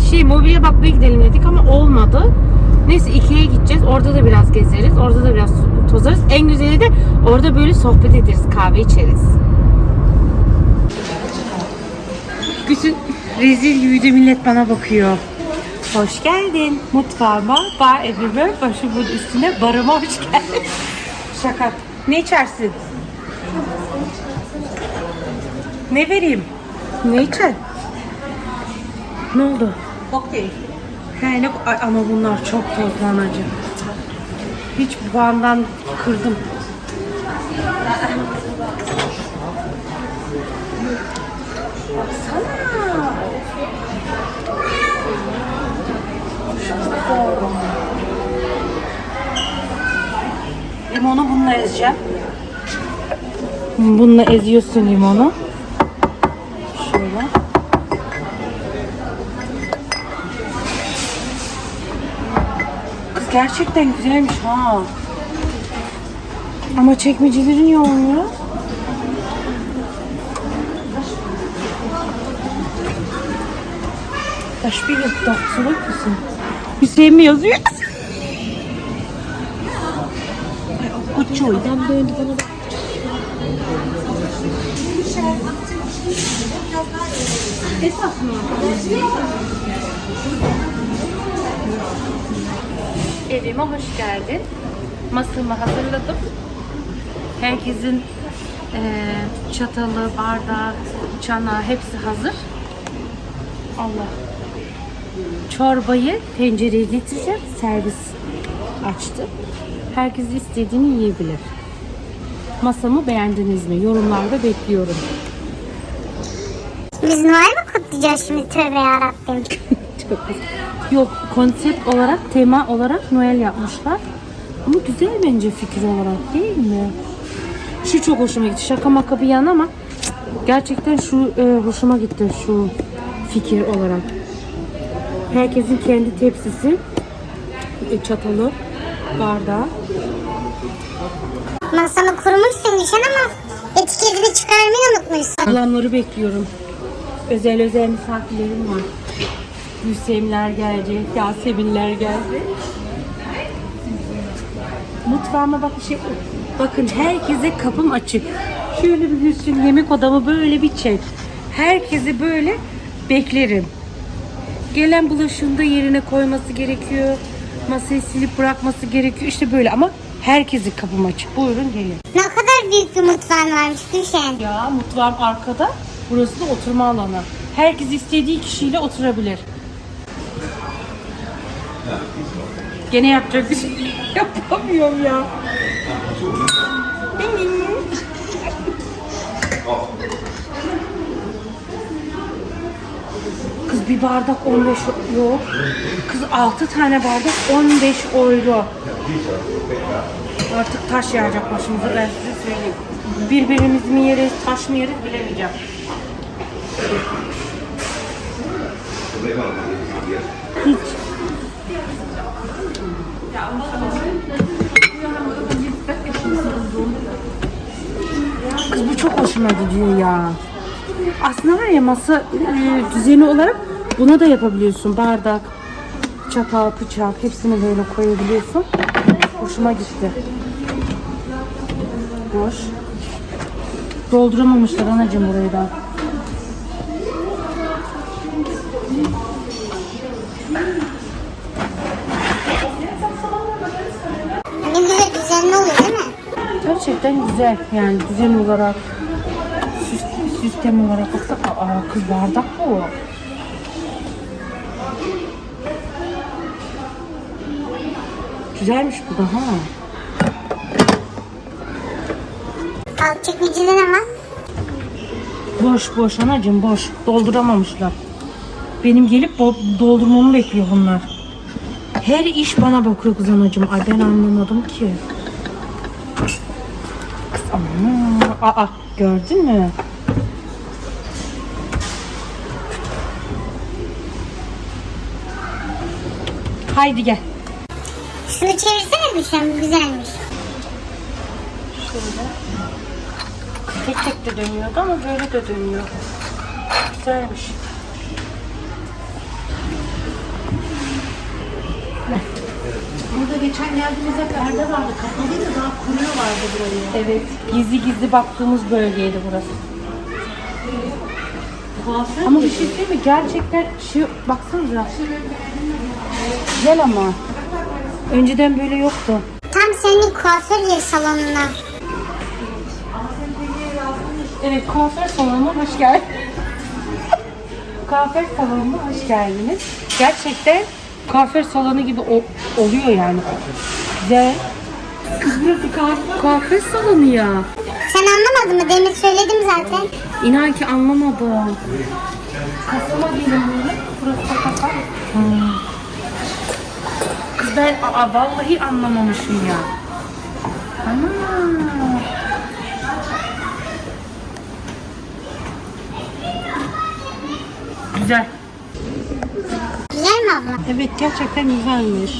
şey mobilya bakmaya gidelim dedik ama olmadı. Neyse ikiye gideceğiz. Orada da biraz gezeriz. Orada da biraz tozarız. En güzeli de orada böyle sohbet ederiz. Kahve içeriz. Bütün rezil yüzü millet bana bakıyor. Hoş geldin mutfağıma. Bar evime başımın üstüne barıma hoş geldin. Şaka. Ne içersin? Ne vereyim? Ne içer? Ne oldu? Kokteyl. He ne Ay, ama bunlar çok tozlanacak. Hiç puandan kırdım. Baksana. Limonu bununla ezeceğim. Bununla eziyorsun limonu. Şöyle. Gerçekten güzelmiş ha. Ama çekmeceleri niye olmuyor? Das spiegelt doch zurück müssen. Hüseyin mi yazıyor? Kuçoy'dan döndü bana bak. Esas mı? Evime hoş geldin. Masamı hazırladım. Herkesin eee, çatalı, bardağı, çanağı hepsi hazır. Allah. Çorbayı tencereye getireceğim. Servis açtım. Herkes istediğini yiyebilir. Masamı beğendiniz mi? Yorumlarda bekliyorum. Biz Noel mi kutlayacağız şimdi? Tövbe yarabbim. Yok konsept olarak, tema olarak Noel yapmışlar. Ama güzel bence fikir olarak değil mi? Şu çok hoşuma gitti. Şaka maka bir yana ama gerçekten şu e, hoşuma gitti şu fikir olarak. Herkesin kendi tepsisi, e, çatalı, bardağı. Masanı kurmuşsun nişan ama etiketini çıkarmayı unutmuşsun. Kalanları bekliyorum. Özel özel misafirlerim var. Hüseyinler gelecek, Yaseminler geldi. Mutfağıma bak şey bakın herkese kapım açık. Şöyle bir Hüsnü yemek odamı böyle bir çek. Herkesi böyle beklerim. Gelen bulaşığını da yerine koyması gerekiyor. Masayı silip bırakması gerekiyor. İşte böyle ama herkesi kapım açık. Buyurun gelin. Ne kadar büyük bir mutfağın varmış Gülşen. Ya mutfağım arkada. Burası da oturma alanı. Herkes istediği kişiyle oturabilir. Gene yapacak bir şey yapamıyorum ya. Kız bir bardak 15 yok. Kız 6 tane bardak 15 euro. Artık taş yağacak başımıza ben size söyleyeyim. Birbirimizi mi yeriz, taş mı yeriz bilemeyeceğim. Hiç. Kız bu çok hoşuma gidiyor ya. Aslında var ya masa e, düzeni olarak buna da yapabiliyorsun. Bardak, çatal, bıçak hepsini böyle koyabiliyorsun. Hoşuma gitti. Boş. Dolduramamışlar anacığım burayı da. Gerçekten güzel yani düzen olarak sistem olarak baksana aa kız bardak bu. Güzelmiş bu da ha. Alt çekmecede ne var? Boş boş anacığım boş. Dolduramamışlar. Benim gelip doldurmamı bekliyor bunlar. Her iş bana bakıyor kız anacığım. Ay ben anlamadım ki. Kız ama. Aa gördün mü? Haydi gel. Şunu çevirsene Gülşen bu güzelmiş. Şöyle. Tek tek de dönüyordu ama böyle de dönüyor. Güzelmiş. Burada geçen geldiğimizde perde vardı. Kapalıydı daha kuruyorlardı burayı. Evet. Gizli gizli baktığımız bölgeydi burası. Kuaför Ama bir şey söyleyeyim mi? Gerçekten şey baksanıza. Güzel ama. Önceden böyle yoktu. Tam senin kuaför yeri salonuna. Evet kuaför salonuna hoş geldin. kuaför salonuna hoş geldiniz. Gerçekten kuaför salonu gibi o- oluyor yani. Güzel. Kız burası kuaför, kuaför salonu ya. Sen anlamadın mı? Demin söyledim zaten. İnan ki anlamadım. Kasıma gelin böyle. Burası. Kız ben aa, vallahi anlamamışım ya. Ana. Güzel. Abla? Evet gerçekten güzelmiş.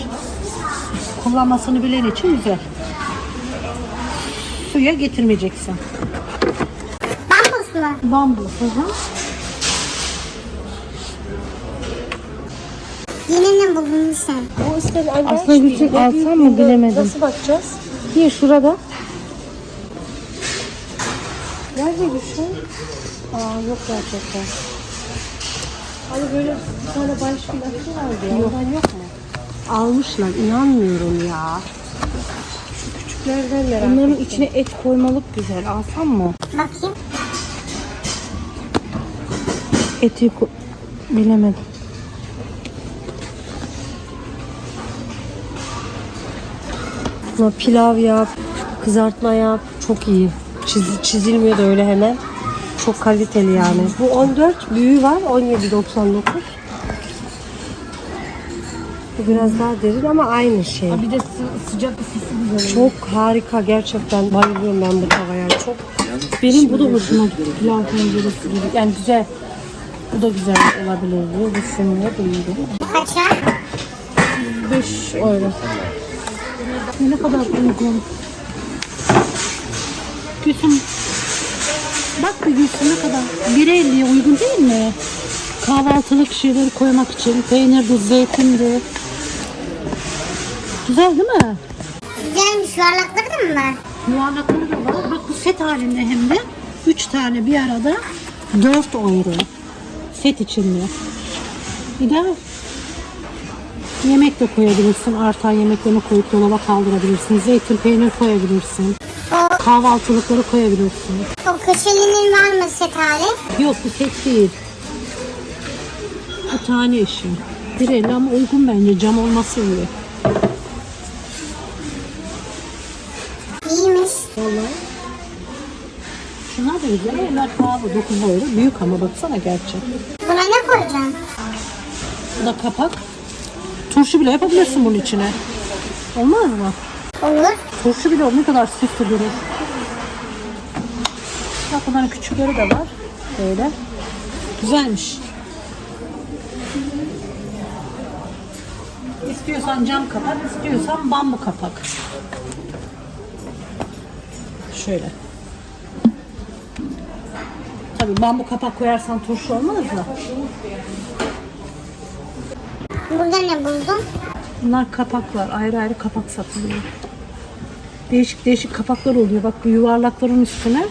Kullanmasını bilen için güzel. Suya getirmeyeceksin. Bambus mu? Bambu. Hı hı. Yine ne buldun sen? O ister Aslında Gülsün alsam mı bilemedim. Nasıl bakacağız? Niye şurada? Nerede Gülsün? Aa yok gerçekten. Hani böyle bir tane baş filası vardı ya. Ondan yok mu? Almışlar inanmıyorum ya. Şu küçüklerden merak Bunların ettim. içine et koymalık güzel. Alsam mı? Bakayım. Eti ko- bilemedim. Pilav yap, kızartma yap. Çok iyi. Çiz, çizilmiyor da öyle hemen. Çok kaliteli yani. Bu 14, büyüğü var 17.99. Bu biraz daha derin ama aynı şey. Bir de sı- sıcak ısısı güzel. Çok harika gerçekten bayılıyorum ben bu tavaya. Çok Benim bu da hoşuma gitti. Pilav tenceresi gibi. Yani güzel. Bu da güzel olabilir diye düşünüyorum. Kaça? 5 euro. Ne kadar uygun. Gülsüm. Bak bir Gülsüm ne kadar. 1.50'ye uygun değil mi? Kahvaltılık şeyleri koymak için. Peynirdi, zeytindi. Güzel değil mi? Güzelmiş. Yuvarlakları da mı var? yuvarlakları da var. Bak bu set halinde hem de 3 tane bir arada 4 euro. Set içinde. Bir de yemek de koyabilirsin. Artan yemeklerini koyup dolaba kaldırabilirsin. Zeytin, peynir koyabilirsin. O, Kahvaltılıkları koyabilirsin. o köşelinin var mı set hali? Yok bu set değil. Bu tane işi. Bir el ama uygun bence. Cam olması iyi. İyiymiş. Vallahi. Şunlar da güzel. Onlar pahalı. 9 euro. Büyük ama baksana gerçi. Buna ne koyacaksın? Bu da kapak. Turşu bile yapabilirsin bunun içine. Olmaz mı? Olur. Turşu bile ne kadar süslü durur. Bak bunların küçükleri de var. Böyle. Güzelmiş. İstiyorsan cam kapak, istiyorsan bambu kapak. Şöyle. Tabii bambu kapak koyarsan turşu olmaz da. Burada ne buldun? Bunlar kapaklar. Ayrı ayrı kapak satılıyor. Değişik değişik kapaklar oluyor. Bak bu yuvarlakların üstüne.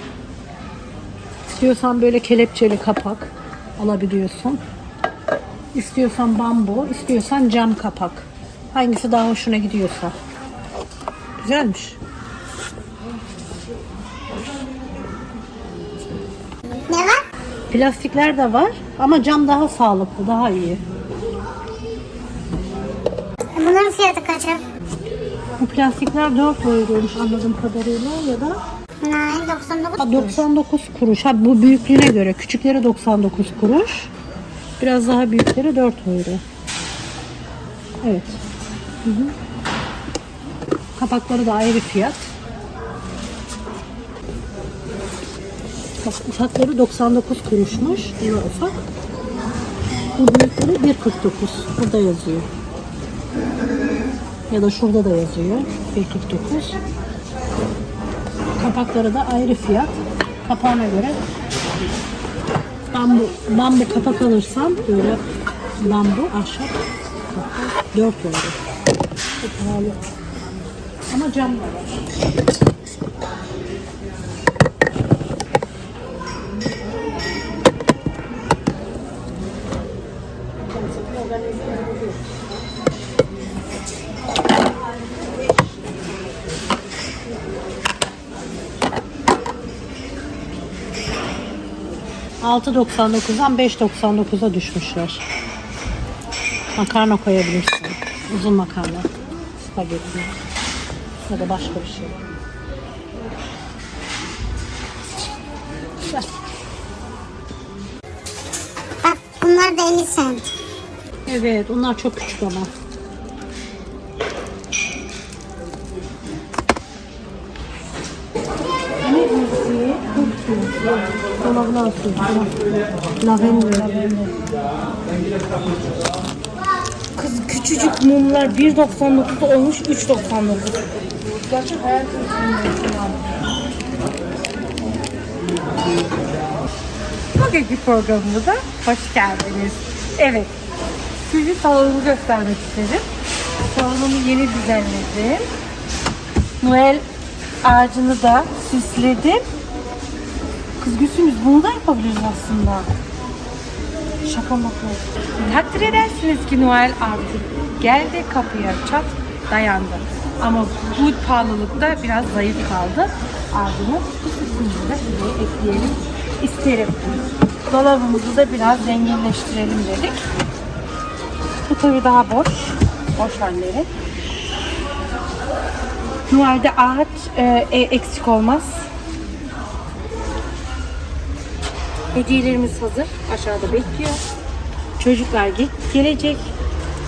İstiyorsan böyle kelepçeli kapak alabiliyorsun. İstiyorsan bambu, istiyorsan cam kapak. Hangisi daha hoşuna gidiyorsa. Güzelmiş. Ne var? Plastikler de var ama cam daha sağlıklı, daha iyi. Bunların fiyatı kaça? Bu plastikler 4 euroymuş anladığım kadarıyla ya da Nein 99 Ha, 99 kuruş. Ha bu büyüklüğüne göre. Küçükleri 99 kuruş. Biraz daha büyükleri 4 euro. Evet. Hı hı. Kapakları da ayrı fiyat. Bak ufakları 99 kuruşmuş. Bunlar ufak. Bu büyükleri 1.49. Burada yazıyor. Ya da şurada da yazıyor. 1.49. Kapakları da ayrı fiyat. Kapağına göre bambu, bambu kapak alırsam böyle bambu ahşap kapak 4 euro. Çok pahalı. Ama cam var. ...6.99'dan 5.99'a düşmüşler. Makarna koyabilirsin. Uzun makarna. Spagetti. Ya da başka bir şey. Güzel. Bak bunlar da 50 cent. Evet, onlar çok küçük ama. Dolabına atıyorsun. Lavender. Kız küçücük mumlar 1.99 olmuş 3.99. Gerçek hayal Bugünkü programımıza hoş geldiniz. Evet, size salonumu göstermek istedim. Salonumu yeni düzenledim. Noel ağacını da süsledim. Kız Gülsünüz bunu da yapabiliriz aslında. Şaka maka. Takdir edersiniz ki Noel artık geldi kapıya çat dayandı. Ama bu pahalılıkta biraz zayıf kaldı. Ağacımız bu süsümüzü de ekleyelim isterim. Dolabımızı da biraz zenginleştirelim dedik. Bu tabii daha boş. Boş halleri. Noel'de ağaç e, e, eksik olmaz. Hediyelerimiz hazır. Aşağıda bekliyor. Çocuklar ge- gelecek.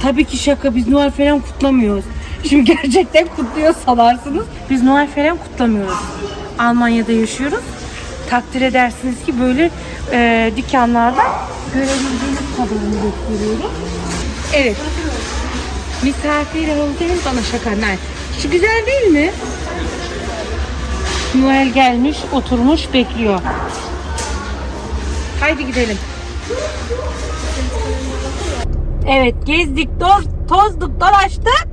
Tabii ki şaka. Biz Noel falan kutlamıyoruz. Şimdi gerçekten kutluyor sanarsınız. Biz Noel falan kutlamıyoruz. Almanya'da yaşıyoruz. Takdir edersiniz ki böyle e, dükkanlarda görebildiğiniz kadarını gösteriyorum. Evet. Misafir oldun bana şaka. Ne? Şu güzel değil mi? Noel gelmiş, oturmuş, bekliyor. Haydi gidelim. Evet gezdik, doz, tozduk, dolaştık.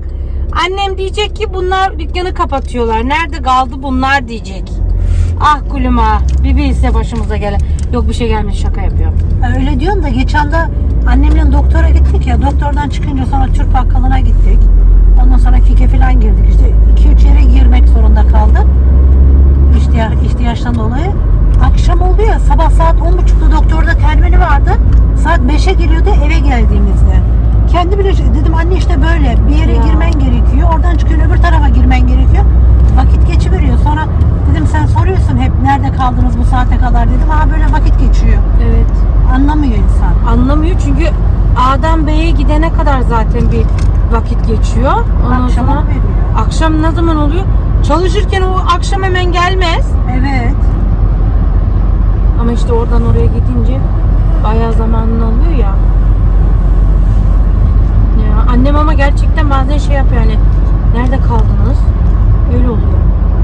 Annem diyecek ki bunlar dükkanı kapatıyorlar. Nerede kaldı bunlar diyecek. Ah kulüm ah. Bir bilse başımıza gelen. Yok bir şey gelmiş şaka yapıyorum. Öyle diyorsun da geçen de annemle doktora gittik ya. Doktordan çıkınca sonra Türk bakkalına gittik. Ondan sonra Kike falan girdik. İşte 2-3 yere girmek zorunda kaldık. İhtiyaç, ihtiyaçtan dolayı. Akşam oldu ya sabah saat 10.30'da doktorda termini vardı. Saat 5'e geliyordu eve geldiğimizde. Kendi bile dedim anne işte böyle bir yere Ya. girmen gerekiyor. Oradan çıkıyorsun öbür tarafa girmen gerekiyor. Vakit geçiveriyor. Sonra dedim sen soruyorsun hep nerede kaldınız bu saate kadar dedim. Aa böyle vakit geçiyor. Evet. Anlamıyor insan. Anlamıyor çünkü A'dan B'ye gidene kadar zaten bir vakit geçiyor. Ondan Akşama sonra veriyor. akşam ne zaman oluyor? Çalışırken o akşam hemen gelmez. İşte oradan oraya gidince bayağı zamanını alıyor ya. Ya annem ama gerçekten bazen şey yapıyor hani nerede kaldınız? Öyle oluyor.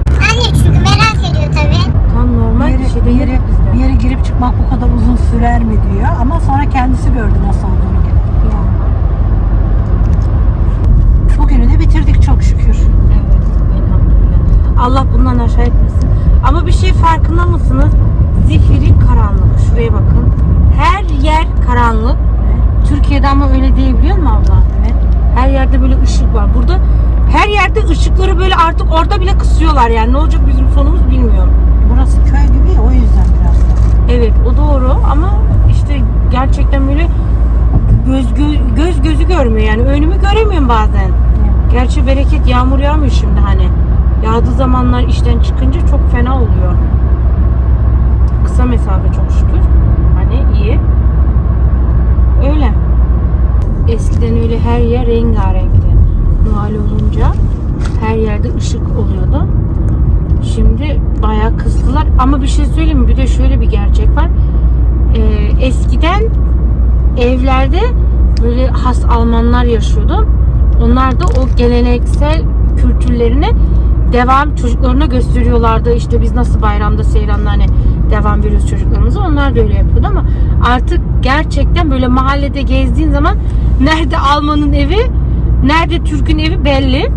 Anne çünkü merak ediyor tabii. Tam normal Bir bir yere, şey bir, yere, bizde. bir yere girip çıkmak bu kadar uzun sürer mi diyor. Ama sonra kendisi gördü nasıl olduğunu. Ya, Bugünü de bitirdik çok şükür. evet elhamdülillah. Allah bundan aşağı etmesin. Ama bir şey farkında mısınız? Zifiri karanlık. Şuraya bakın. Her yer karanlık. Türkiye'de ama öyle değil biliyor musun abla? Evet. Her yerde böyle ışık var. Burada her yerde ışıkları böyle artık orada bile kısıyorlar yani. Ne olacak bizim sonumuz bilmiyorum. Burası köy gibi ya, o yüzden biraz da. Evet o doğru ama işte gerçekten böyle göz gö- göz gözü görmüyor yani önümü göremiyorum bazen. Gerçi bereket yağmur yağmıyor şimdi hani. Yağdığı zamanlar işten çıkınca çok fena oluyor. Kısa mesafe çok şükür. Hani iyi. Öyle. Eskiden öyle her yer rengarenkti. Noel olunca her yerde ışık oluyordu. Şimdi bayağı kıstılar. Ama bir şey söyleyeyim mi? Bir de şöyle bir gerçek var. Ee, eskiden evlerde böyle has Almanlar yaşıyordu. Onlar da o geleneksel kültürlerini devam çocuklarına gösteriyorlardı. İşte biz nasıl bayramda, seyranda hani devam veriyoruz çocuklarımıza. Onlar da öyle yapıyordu ama artık gerçekten böyle mahallede gezdiğin zaman nerede Alman'ın evi Nerede Türk'ün evi belli.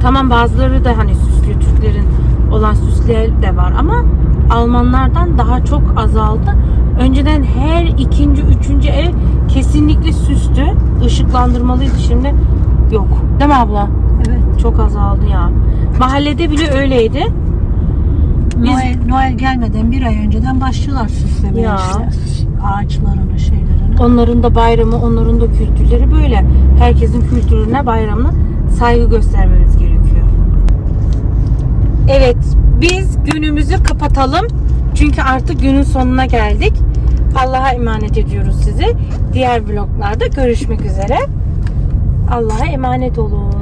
Tamam bazıları da hani süslü Türklerin olan süsler de var ama Almanlardan daha çok azaldı. Önceden her ikinci, üçüncü ev kesinlikle süstü. ışıklandırmalıydı şimdi yok. Değil mi abla? Evet. Çok azaldı ya. Mahallede bile öyleydi. Noel, Noel gelmeden bir ay önceden başlıyorlar süslemeye Ya. işte. Ağaçlarını, şeylerini. Onların da bayramı, onların da kültürleri böyle. Herkesin kültürüne, bayramına saygı göstermemiz gerekiyor. Evet, biz günümüzü kapatalım. Çünkü artık günün sonuna geldik. Allah'a emanet ediyoruz sizi. Diğer vloglarda görüşmek üzere. Allah'a emanet olun.